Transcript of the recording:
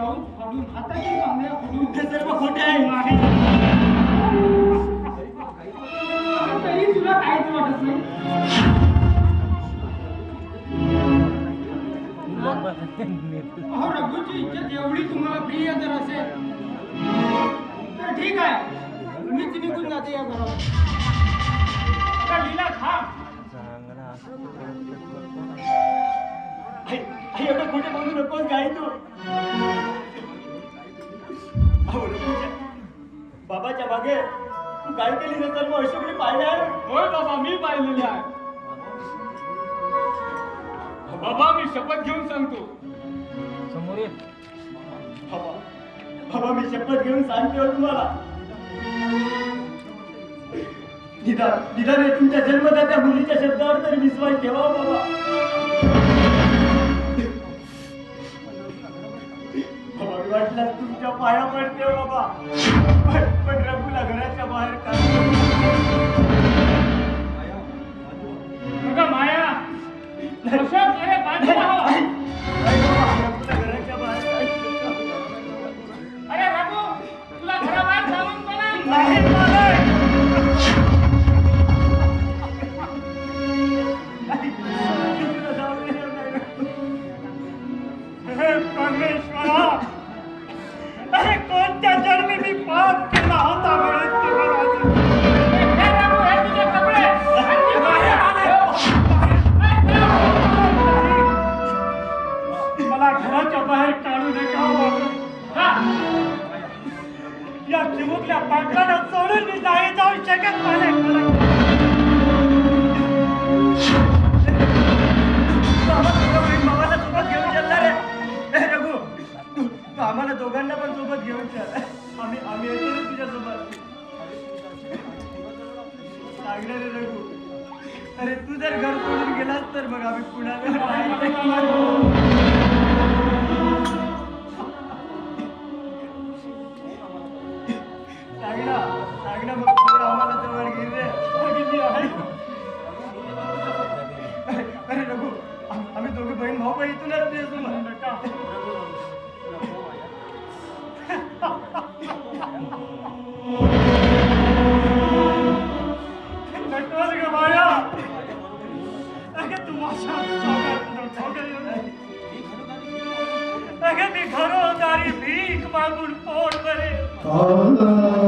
जाऊन फाडून हाताची बांगड्या फोडून ते सर्व खोटे आहे. तरी तुला काहीच वाटत नाही. अहो रघुची इज्जत एवढी तुम्हाला प्रिय जर असेल तर ठीक आहे. मीच निघून जाते या घरावर. लिला खा. एवढं कुठे बघू नकोस गाय तू बाबाच्या मागे तू काय केली नसेल मग अशोकने पाहिलं आहे. होय बाबा मी पाहिलेले आहे. बाबा मी शपथ घेऊन सांगतो. समोर ये. बाबा बाबा मी शपथ घेऊन सांगते हो तुम्हाला. निदान निदान हे तुमच्या जन्मदात्या मुलीच्या शब्दावर तरी विश्वास ठेवा हो बाबा. तुमच्या पाया पडते हो बाबा. पण रघुला घराच्या बाहेर का चिमुकल्या पाटलाला सोडून मी नाही जाऊ शकत मला सोबत घेऊन चालणार आहे. रघु, तू आम्हाला दोघांना पण सोबत घेऊन चल. आम्ही आम्ही येतो ना तुझ्यासोबत. सांगणार रे रघु. अरे तू जर घर सोडून गेलास तर मग आम्ही पुण्याला ਮਾਗੁਣ ਪੋੜ ਬਰੇ ਆਲਾ